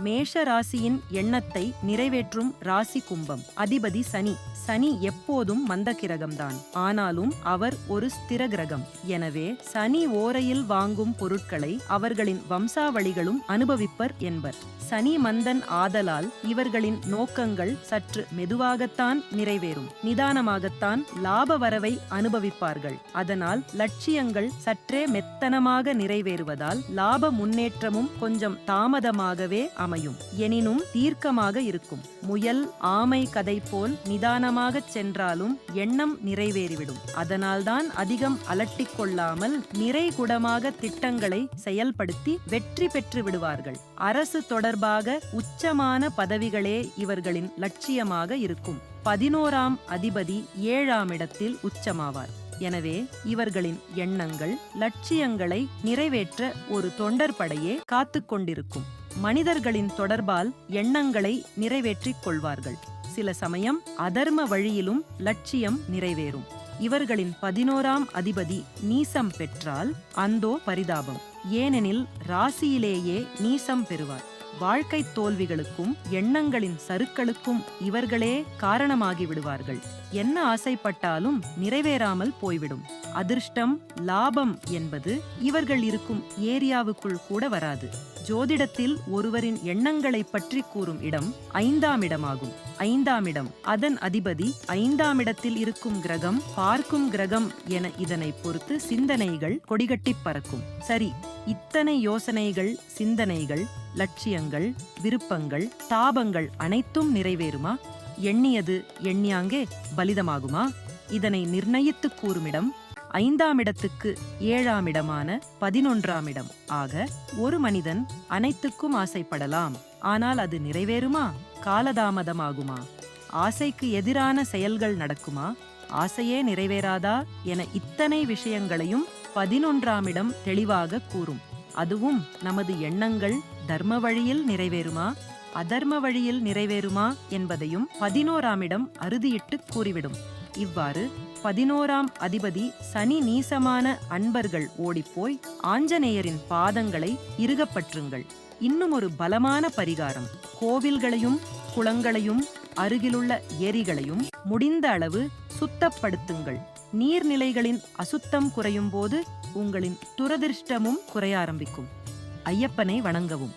மேஷ ராசியின் எண்ணத்தை நிறைவேற்றும் ராசி கும்பம். அதிபதி சனி. சனி எப்போதும் மந்த கிரகம்தான் ஆனாலும் அவர் ஒரு ஸ்திர கிரகம் எனவே சனி ஓரையில் வாங்கும் பொருட்களை அவர்களின் வம்சாவளிகளும் அனுபவிப்பர் என்பர். சனி மந்தன் ஆதலால் இவர்களின் நோக்கங்கள் சற்று மெதுவாகத்தான் நிறைவேறும். நிதானமாகத்தான் லாப வரவை அனுபவிப்பார்கள். அதனால் லட்சியங்கள் சற்று மெத்தனமாக நிறைவேறுவதால் லாப முன்னேற்றமும் கொஞ்சம் தாமதமாகவே அமையும். எனினும் தீர்க்கமாக இருக்கும். முயல் ஆமை கதை போல் நிதானமாகச் சென்றாலும் எண்ணம் நிறைவேறிவிடும். அதனால்தான் அதிகம் அலட்டிக் கொள்ளாமல் நிறைகுடமாக திட்டங்களை செயல்படுத்தி வெற்றி பெற்று விடுவார்கள். அரசு தொடர்பாக உச்சமான பதவிகளே இவர்களின் லட்சியமாக இருக்கும். பதினோராம் அதிபதி ஏழாம் இடத்தில் உச்சமாவார். எனவே இவர்களின் எண்ணங்கள் லட்சியங்களை நிறைவேற்ற ஒரு தொண்டர் படையே காத்துக் கொண்டிருக்கும். மனிதர்களின் தொடர்பால் எண்ணங்களை நிறைவேற்றிக் கொள்வார்கள். சில சமயம் அதர்ம வழியிலும் லட்சியம் நிறைவேறும். இவர்களின் பதினோராம் அதிபதி நீசம் பெற்றால் அந்தோ பரிதாபம். ஏனெனில் ராசியிலேயே நீசம் பெறுவார். வாழ்க்கை தோல்விகளுக்கும் எண்ணங்களின் சருக்களுக்கும் இவர்களே காரணமாகி விடுவார்கள் என்ன ஆசைப்பட்டாலும் நிறைவேறாமல் போய்விடும். அதிர்ஷ்டம் லாபம் என்பது இவர்கள் இருக்கும் ஏரியாவுக்குள் கூட வராது. ஜோதிடத்தில் ஒருவரின் எண்ணங்களை பற்றி கூறும் இடம் ஐந்தாம் இடமாகும். ஐந்தாம் இடம் அதன் அதிபதி ஐந்தாம் இடத்தில் இருக்கும் கிரகம் பார்க்கும் கிரகம் என இதனை பொறுத்து சிந்தனைகள் கொடிகட்டி பறக்கும். சரி இத்தனை யோசனைகள் சிந்தனைகள் லட்சியங்கள் விருப்பங்கள் தாபங்கள் அனைத்தும் நிறைவேறுமா? எண்ணியது எண்ணியாங்கே பலிதமாகுமா? இதனை நிர்ணயித்துக் கூறுமிடம் ஐந்தாம் இடத்துக்கு ஏழாம் இடமான பதினொன்றாம் இடம் ஆக ஒரு மனிதன் அனைத்துக்கும் ஆசைப்படலாம். ஆனால் அது நிறைவேறுமா? காலதாமதமாகுமா? ஆசைக்கு எதிரான செயல்கள் நடக்குமா? ஆசையே நிறைவேறாதா? என இத்தனை விஷயங்களையும் பதினொன்றாம் இடம் தெளிவாக கூறும். அதுவும் நமது எண்ணங்கள் தர்ம வழியில் நிறைவேறுமா? அதர்ம வழியில் நிறைவேறுமா? என்பதையும் பதினோராம் இடம் அறுதியிட்டு கூறிவிடும். இவ்வாறு பதினோராம் அதிபதி சனி நீசமான அன்பர்கள் ஓடிப்போய் ஆஞ்சநேயரின் பாதங்களை இறுகப்பற்றுங்கள். இன்னும் ஒரு பலமான பரிகாரம். கோவில்களையும் குளங்களையும் அருகிலுள்ள ஏரிகளையும் முடிந்த அளவு சுத்தப்படுத்துங்கள். நீர்நிலைகளின் அசுத்தம் குறையும் போது உங்களின் துரதிர்ஷ்டமும் குறைய ஆரம்பிக்கும். ஐயப்பனை வணங்கவும்.